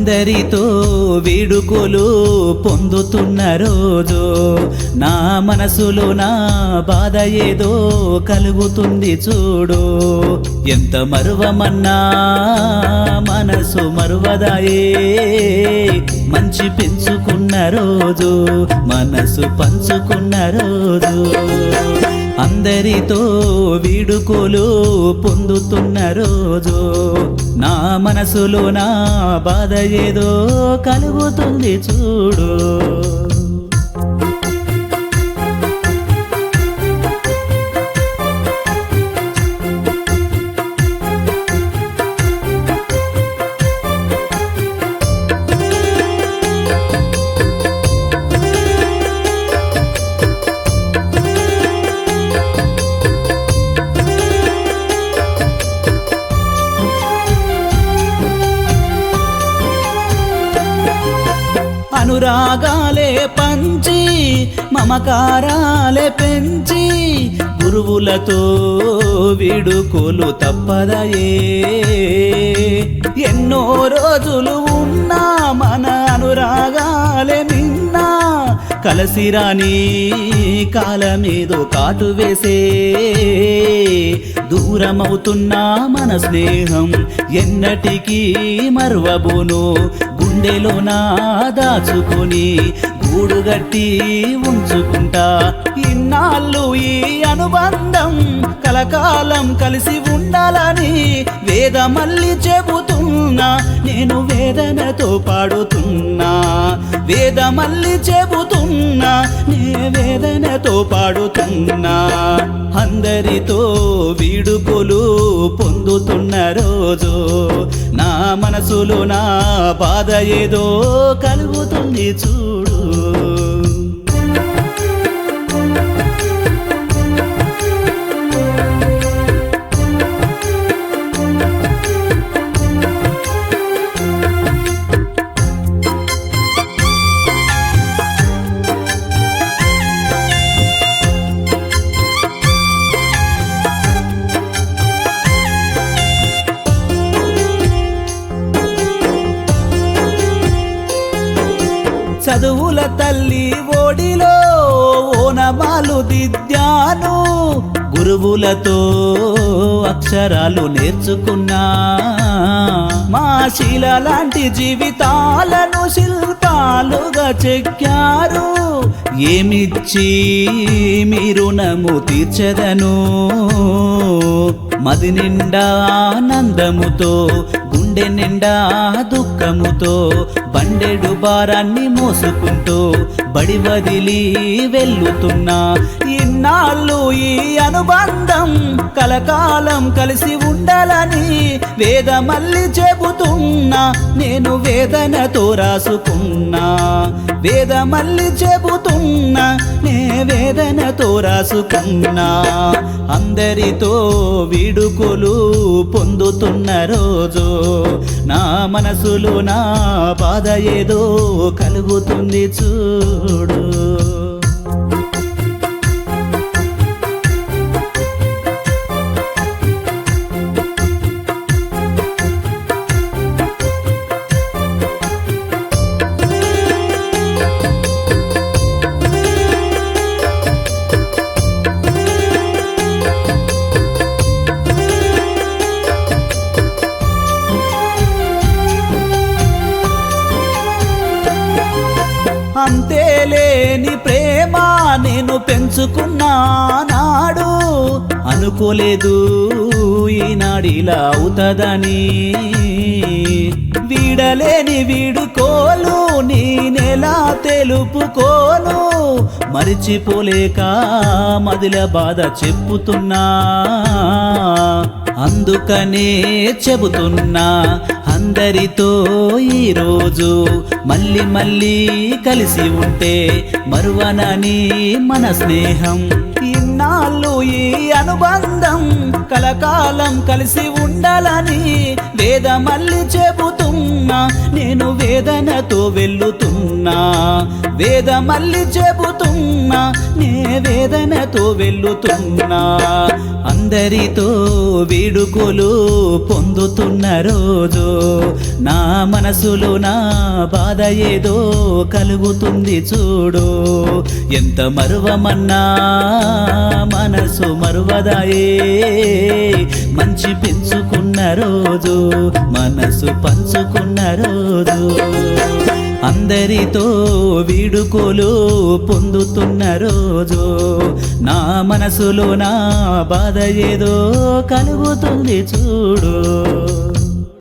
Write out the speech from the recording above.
అందరితో విడుకులు పొందుతున్న రోజు నా మనసులో నా బాధ ఏదో కలుగుతుంది చూడు. ఎంత మరువమన్నా మనసు మరువదాయే. మంచి పెంచుకున్న రోజు మనసు పంచుకున్న రోజు. అందరితో వీడుకోలు పొందుతున్న రోజు నా మనసులో నా బాధ ఏదో కలుగుతుంది చూడు. అనురాగాలే పంచి మమకారాలే పెంచి గురువులతో విడుకులు తప్పదయే. ఎన్నో రోజులు ఉన్నా మన అనురాగాలే నిన్నా కలసిరాని కాలమేదో కాటు వేసే. దూరమవుతున్నా మన స్నేహం ఎన్నటికీ మరువబోను. గుండెలో నా దాచుకొని గూడుగట్టి ఉంచుకుంటా. ఇన్నాళ్ళు ఈ అనుబంధం కలకాలం కలిసి ఉండాలని వేద మళ్ళీ చెబుతున్నా నేను వేదనతో పాడుతున్నా. వేద మళ్ళీ చెబుతున్నా నే వేదనతో పాడుతున్నా. అందరితో వీడుకోలు పొందుతున్న రోజు. మనసులో నా బాధ ఏదో కలుగుతుంది చూడు. చదువుల తల్లి ఓడిలో ఓనమాలు దిద్దాను. గురువులతో అక్షరాలు నేర్చుకున్నా. మా శిల లాంటి జీవితాలను శిల్పాలుగా చెక్కారు. ఏమిచ్చి మీరు నము తీర్చదను? మది నిండా ఆనందముతో గుండె నిండా దుఃఖముతో బండెడు భారాన్ని మోసుకుంటూ బడి వదిలి వెళ్ళుతున్నా. ఇన్నాళ్ళు ఈ అనుబంధం కలకాలం కలిసి ఉండాలని వేద మళ్ళీ చెబుతున్నా. నేను వేదనతో రాసుకున్నా. వేద మళ్ళీ చెబుతున్నా నే వేదనతో రాసుకున్నా. అందరితో వీడుకోలు పొందుతున్న రోజు నా మనసులో నా బాధ ఏదో కలుగుతుంది చూడు. అంతేలేని ప్రేమ నేను పెంచుకున్నా నాడు అనుకోలేదు ఈనాడిలా అవుతుందని. వీడలేని వీడుకోలు నేనెలా తెలుపుకోను. మరిచిపోలేక మదిల బాధ చెప్పుతున్నా. అందుకనే చెబుతున్నా అందరితో ఈరోజు మళ్ళీ మళ్ళీ కలిసి ఉంటే మరువనని మన స్నేహం. ఇన్నాళ్ళు ఈ అనుబంధం కలకాలం కలిసి ఉండాలని వేద మళ్ళీ చెబుతున్నా నేను వేదనతో వెళ్ళుతున్నా. వేద మళ్ళీ చెబుతున్నా నే వేదనతో వెళ్ళుతున్నా. అందరితో వేడుకలు పొందుతున్న రోజు నా మనసులో నా బాధ ఏదో కలుగుతుంది చూడు. ఎంత మరువమన్నా మనసు మరువదాయే. మంచి పెంచుకున్న రోజు మనసు పంచుకు ఉన్న రోజు అందరితో వీడుకోలు పొందుతున్న రోజు నా మనసులో నా బాధ ఏదో కలుగుతుంది చూడు.